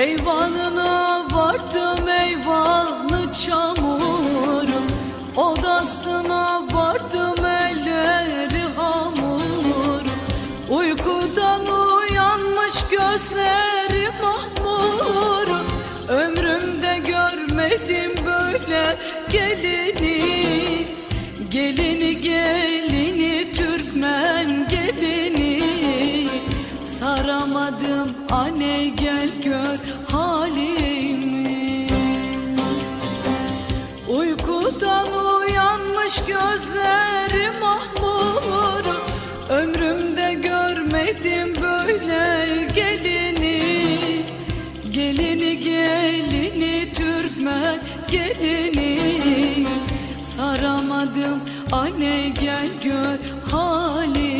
Eyvanına vardım eyvanı çamurun. Odasına vardım elleri hamur Uykudan uyanmış gözleri mahmur Ömrümde görmedim böyle gelini. Gelini gelini Saramadım anne gel gör halimi. Uykudan uyanmış gözlerim mahmur. Ömrümde görmedim böyle gelini. Gelini gelini Türkmen gelini. Saramadım. Anne gel gör halimi